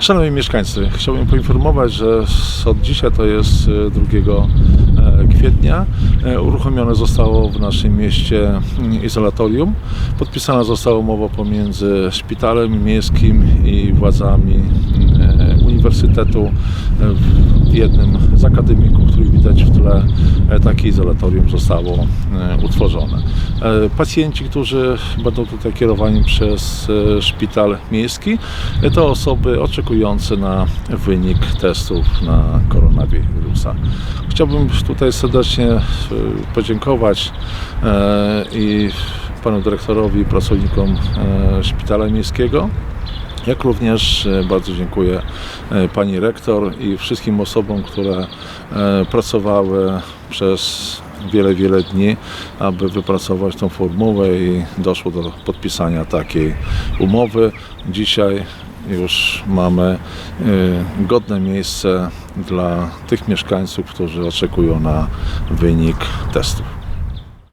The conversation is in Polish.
Szanowni mieszkańcy, chciałbym poinformować, że od dzisiaj to jest e, 2 e, kwietnia e, uruchomione zostało w naszym mieście mm, izolatorium. Podpisana została umowa pomiędzy szpitalem miejskim i władzami mm, e, uniwersytetu e, w jednym z akademików, który widać w tle, e, takie izolatorium zostało e, utworzone. E, Pacjenci, którzy będą tutaj kierowani przez e, szpital miejski, to osoby oczekujące na wynik testów na koronawirusa. Chciałbym tutaj serdecznie podziękować i panu dyrektorowi, pracownikom szpitala miejskiego. Jak również e, bardzo dziękuję e, pani rektor i wszystkim osobom, które e, pracowały przez wiele, wiele dni, aby wypracować tą formułę i doszło do podpisania takiej umowy. Dzisiaj już mamy godne miejsce dla tych mieszkańców, którzy oczekują na wynik testów.